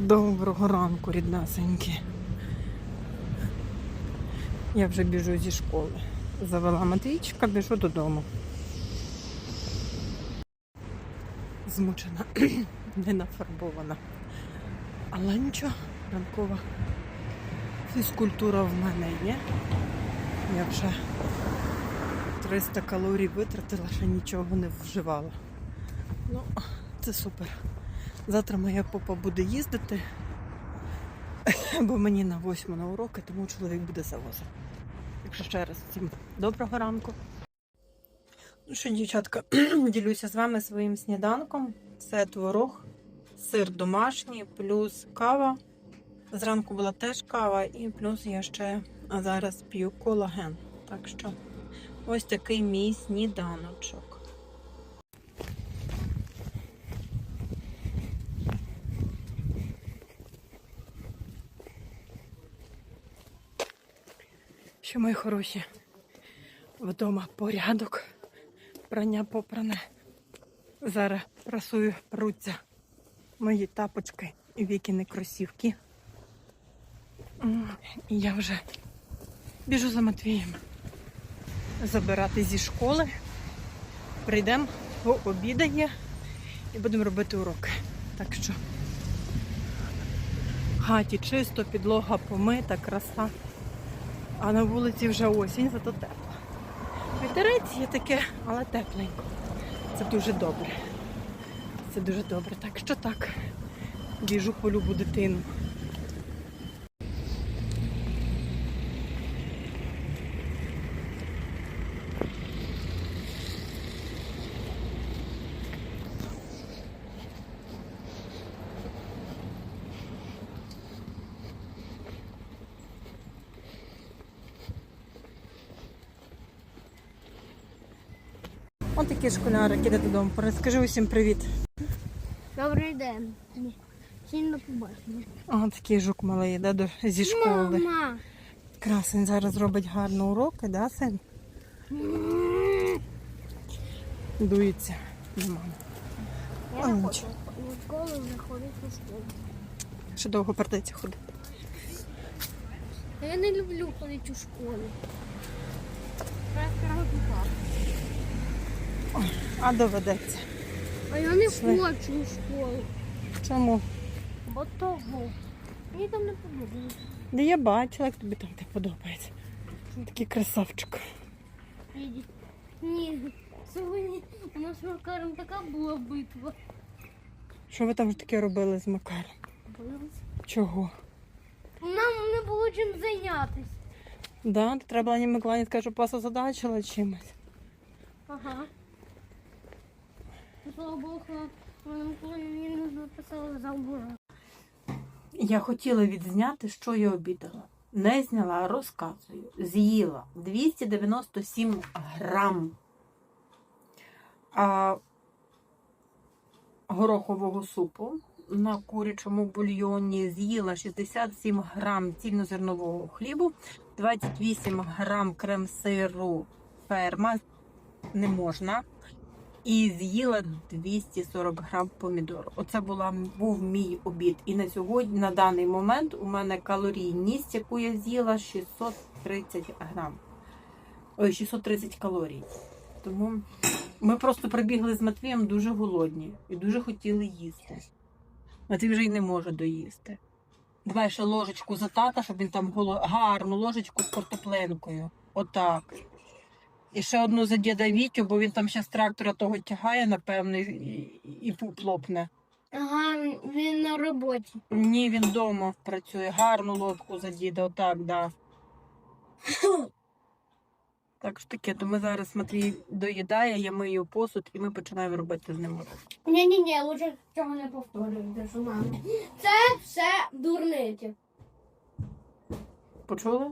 Доброго ранку, ріднесенькі. Я вже біжу зі школи. Завела Матвійчика, біжу додому. Змучена, не нафарбована. Але нічого, ранкова фізкультура в мене є. Я вже 300 калорій витратила, ще нічого не вживала. Ну, це супер. Завтра моя попа буде їздити, бо мені на восьму на уроки, тому чоловік буде завозити. Якщо ще раз всім доброго ранку. Ну що, дівчатка, ділюся з вами своїм сніданком. Це творог, сир домашній, плюс кава. Зранку була теж кава, і плюс я ще зараз п'ю колаген. Так що ось такий мій сніданочок. Що мої хороші, вдома порядок, прання попране. Зараз прасую пруться мої тапочки і вікіни кросівки. І я вже біжу за Матвієм забирати зі школи. Прийдемо, пообідає і будемо робити уроки. Так що в хаті чисто, підлога помита, краса. А на вулиці вже осінь, зато тепло. Вітерець є таке, але тепленько. Це дуже добре. Це дуже добре. Так що так. Біжу по любу дитину. Ось такі школярики, іде додому. Розкажи усім привіт. Добрий день. Сильно побачення. О, такий жук малий, да, до, зі школи. Мама. Красень зараз робить гарно уроки, да, син? Дується до мами. Я не хочу в школу в. Ще довго придеться ходити. Я не люблю ходити у школу. Краще А доведеться. А я не Пішли. хочу у школу. Чому? Бо того. Мені там не подобається. Да я бачила, як тобі там не подобається. Такий красавчик. Ні. Сьогодні у нас з Макаром така була битва. Що ви там вже таке робили з Макаром? Чого? Нам не було чим зайнятися. Да, треба Ані Миколаївні сказати, що паса задачила чимось. Ага. Слава Богу, мені не за. Я хотіла відзняти, що я обідала. Не зняла, розказую. З'їла 297 грам а, горохового супу на курячому бульйоні. З'їла 67 грам цільнозернового хлібу, 28 грам крем-сиру ферма. Не можна. І з'їла 240 грам помідору. Оце була, був мій обід. І на сьогодні, на даний момент, у мене калорійність, яку я з'їла, 630 грам. Ой, 630 калорій. Тому ми просто прибігли з Матвієм дуже голодні і дуже хотіли їсти. Матвій вже й не може доїсти. Давай ще ложечку за тата, щоб він там голо... гарну ложечку з картопленкою. Отак. І ще одну за діда Вітю, бо він там ще з трактора того тягає, напевно, і, і пуп лопне. Ага, він на роботі. Ні, він вдома працює. Гарну ложку за діда, отак, да. Так що таке, то ми зараз Матвій доїдає, я мию посуд і ми починаємо робити з ним урок. Ні, ні, ні, лучше цього не повторюйте, що мама. Це все дурниці. Почули?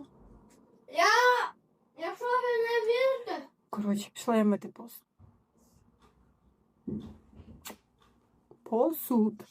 Я, якщо ви не вірите, Коротше, пішла я мити посуд. Посуд.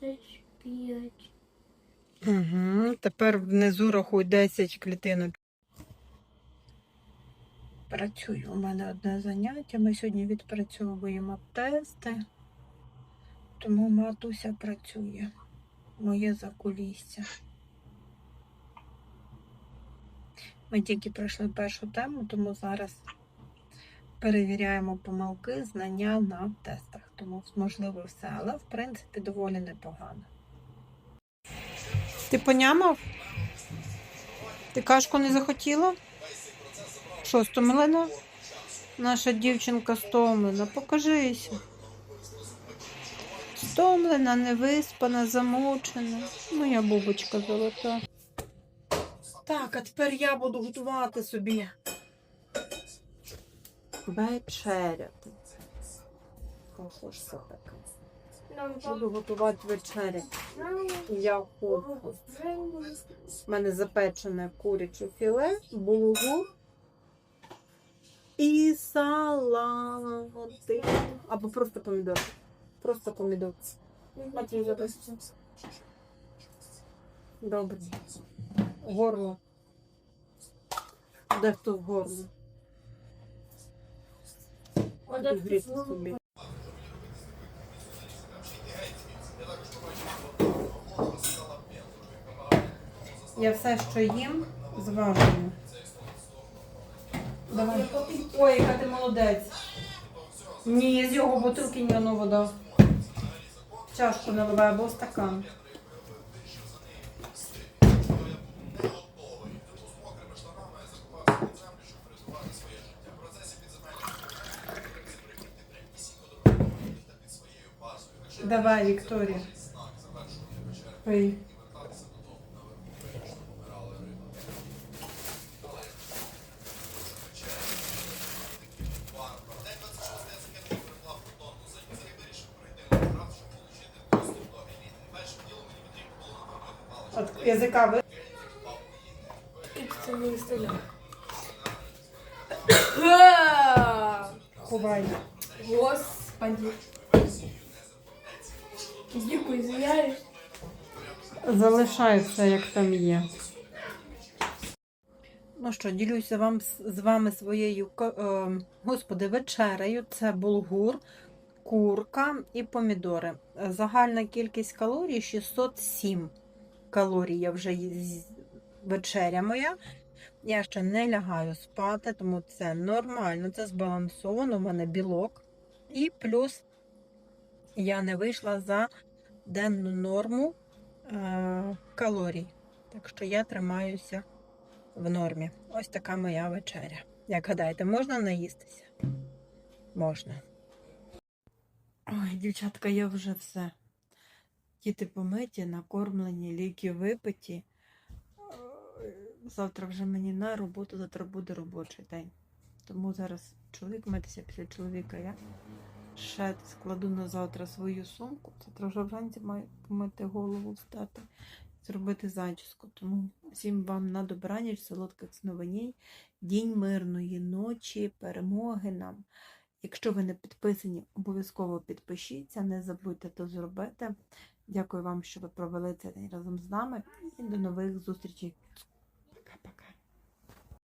35. Угу. Тепер внизу рахуй 10 клітинок. Працюю. У мене одне заняття. Ми сьогодні відпрацьовуємо тести, тому матуся працює. Моє закулісся. Ми тільки пройшли першу тему, тому зараз перевіряємо помилки, знання на тестах. Тому можливо все, але в принципі доволі непогано. Ти понямав? Ти кашку не захотіла? Що, стомлена? Наша дівчинка стомлена. Покажися. Стомлена, невиспана, замучена. Моя бубочка золота. Так, а тепер я буду готувати собі. Вечеряти. Хочеться таке. Буду готувати вечерю. Я хочу. У мене запечене куряче філе, булгур і салати. Або просто помідор. Просто помідор. Матвій записує. Добре. Горло. Де хто в горло? Гріти собі. Я все, що їм, зважую. Давай. Ой, яка ти молодець. Ні, з його бутилки ні одну вода. Чашку наливай або стакан. Давай, Вікторія. Пий. От язика ви. Це не виставляє. Ховай. Господи. Дякую, звіняюсь. Залишай все, як там є. Ну що, ділюся вам з вами своєю е, господи, вечерею. Це булгур, курка і помідори. Загальна кількість калорій 607 калорій. Я вже вечеря моя. Я ще не лягаю спати, тому це нормально, це збалансовано. У мене білок. І плюс я не вийшла за денну норму е, калорій. Так що я тримаюся в нормі. Ось така моя вечеря. Як гадаєте, можна наїстися? Можна. Ой, дівчатка, я вже все. Діти помиті, накормлені, ліки випиті. Завтра вже мені на роботу, завтра буде робочий день. Тому зараз чоловік митися після чоловіка. Я ще складу на завтра свою сумку. Завтра вже вранці маю помити голову, встати, зробити зачіску. Тому всім вам на добраніч, солодких сновиній, дінь мирної ночі, перемоги нам. Якщо ви не підписані, обов'язково підпишіться, не забудьте то зробити. Дякую вам, що ви провели цей день разом з нами. І до нових зустрічей.